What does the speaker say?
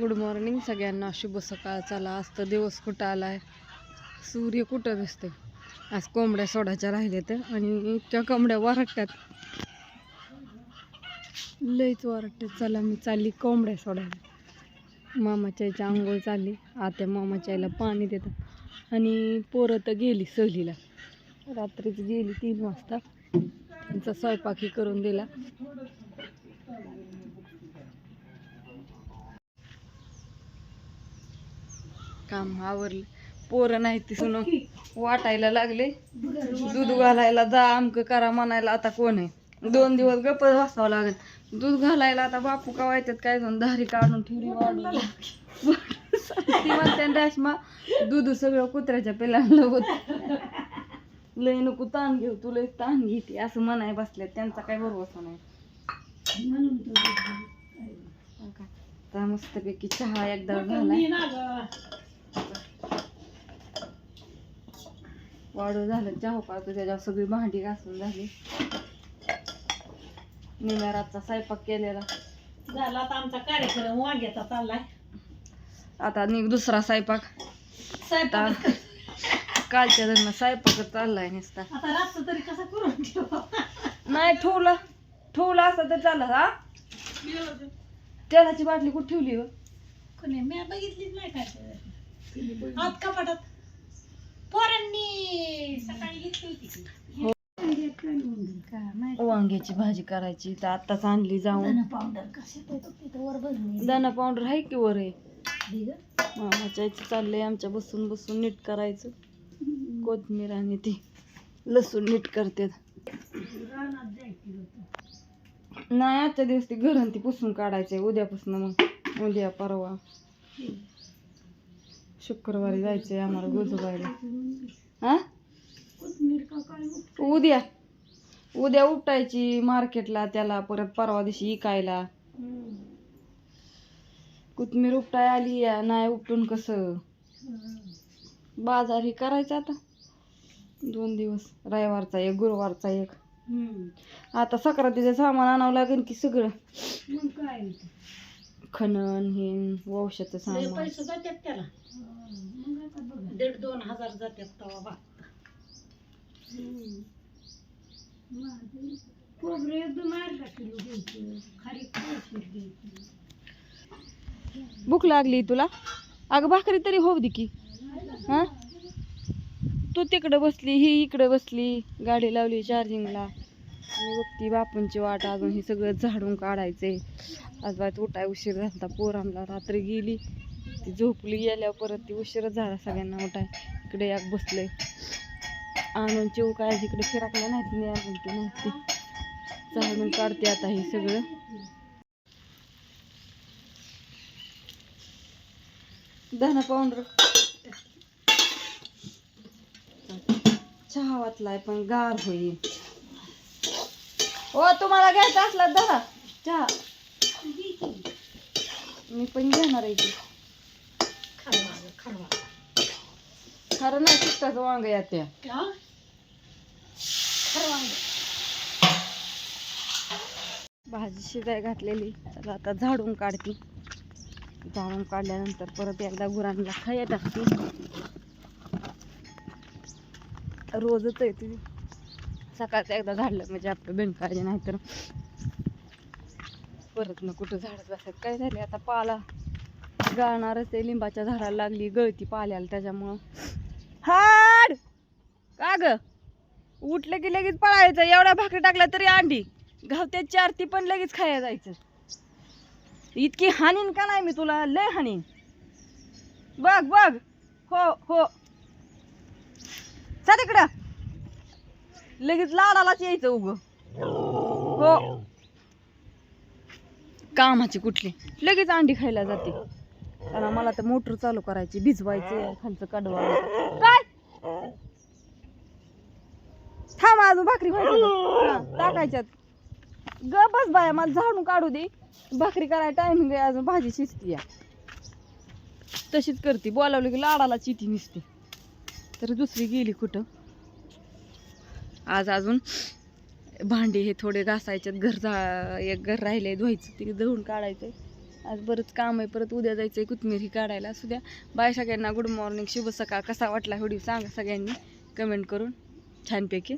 Good morning सगळ्यांना. शुभ सकाळ. चला आज तर दिवस कुठं आला आहे सूर्य कुठं दिसते आज कोंबड्या सोडायच्या राहिले तर आणि इतक्या कोंबड्या वारटतात लईच वारटतात चला मी चालली कोंबड्या सोडायला. मामाच्या आईच्या आंघोळ चालली. आत्या मामाच्या आईला पाणी देतात. आणि पोरं तर गेली सहलीला. रात्रीच गेली तीन वाजता. त्यांचा स्वयंपाकही करून दिला. काम आवरले. पोरं नाही ती सुन वाटायला लागले. दूध घालायला जा अमक करा म्हणायला आता कोण आहे? दोन दिवस गप्प वाचावं लागेल. दूध घालायला आता बापू का व्हायच्यात काय जाऊन धारी काढून ठेवली वाढून. रेशमा दूध सगळं कुत्र्याच्या पिलांना होत. लय नको ताण घेऊ तू लय ताण घेते असं म्हणाय बसल्यात. त्यांचा काय भरोसा नाही. मस्तपैकी चहा एकदा झाला. वाढू झालं. चहा पाहतो त्याच्यावर सगळी भांडी घासून झाली. निम्या रातचा स्वयंपाक केलेला. झाला आता आमचा कार्यक्रम. वांग्याचा चाललाय. आता नि दुसरा स्वयंपाक. स्वयंपाक कालच्या दरम्यान स्वयंपाक चाललाय नुसता. आता रात्र तरी कसा करून ठेवा? नाही ठेवलं. ठेवलं असं तर चाललं हा? तेलाची बाटली कुठे ठेवली ग? कोणी मी बघितलीच नाही काय. आत कपाटात पोरांनी सकाळी घेतली होती की. हो. वांग्याची भाजी करायची तर आत्ताच आणली जाऊन. पावडर तिथं वर भरणी दाना पावडर आहे की वर आहे. मामाच्या इथं चाललंय आमच्या बसून बसून नीट करायचं. कोथमीर आणि ती लसूण नीट करते. नाही आजच्या दिवस ती घरण ती पुसून काढायचंय. उद्यापासून मग. उद्या परवा. शुक्रवारी जायचंय आम्हाला गोजोबायला हा उद्या उद्या उपटायची मार्केटला त्याला परत परवा दिवशी इकायला. कोथमीर उपटाय आली या नाही उपटून कसं. बाजार हे करायचा आता दोन दिवस रविवारचा एक गुरुवारचा एक. आता सक्रातीचं सामान आणावं लागेल की सगळं मग काय? खणन हे वौशाचं लय सामान पैसे जातात त्याला. दीड दोन हजार जातात तवा बा खोबरं एकदम अर्धा किलो घ्यायचं खारी पावशेर घ्यायची भूक लागली तुला? अगं भाकरी तरी होऊ दे की. हा? तू तिकडं बसली ही इकडं बसली गाडी लावली चार्जिंगला मी बघती बापूंची वाट अजून हे सगळं झाडून काढायचंय. आज उठाय उशीर झाला पोरांना रात्री गेली ती झोपली गेल्यावर परत ती उशीरच झाला सगळ्यांना उठाय. इकडे याक बसलंय. आणून चिव काय इकडे फिरकलं नाही तिने आणून ती नव्हती. झाडून काढते आता हे सगळं. धना पाऊंडर चहा वाचलाय पण गार होईल. ओ तुम्हाला घ्यायचा असला धरा. चहा. मी पण घेणार आहे की खरं नाही तिखटाचं वांग या त्या. भाजी शिजाय घातलेली. तर आता झाडून काढते. झाडून काढल्यानंतर परत एकदा गुरांना खाया टाकते. रोजच आहे ती. सकाळचं एकदा झाडलं म्हणजे आपलं बिनकाळजी नाही तर परत न कुठं झाडत बसत काय झाले आता पाला गाळणारच आहे. लिंबाच्या झाडाला लागली गळती पाल्याला. त्याच्यामुळं हाड! का ग? उठलं की लगेच पळायचं. एवढा भाकरी टाकला तरी अंडी. घावत्या चार ती पण लगेच खाया जायचं. इतकी हानीन का नाही मी तुला? लय हानीन. बघ बघ. हो हो. चा तिकडं. लगेच लाडालाच यायचं उग. हो. कामाची कुठली? लगेच अंडी खायला जाते. कारण मला तर मोटर चालू करायची भिजवायचे खालचं कडवा काय? थांब अजून भाकरी टाकायच्यात. ग बस बाया मला झाडून काढू दे. भाकरी करायला टायमिंग आहे अजून भाजी शिजती या. तशीच करते बोलावली की लाडाला चिती निसते. तर दुसरी गेली कुठं? आज अजून भांडी हे थोडे घासायच्यात घर जा एक घर राहिले धुवायचं ते धुवून काढायचं आज बरंच काम आहे परत उद्या जायचं आहे कोथमीर ही काढायला. असू द्या. बाय सगळ्यांना गुड मॉर्निंग शुभ सकाळ. कसा वाटला व्हिडिओ सांगा सगळ्यांनी. कमेंट करून छानपैकी.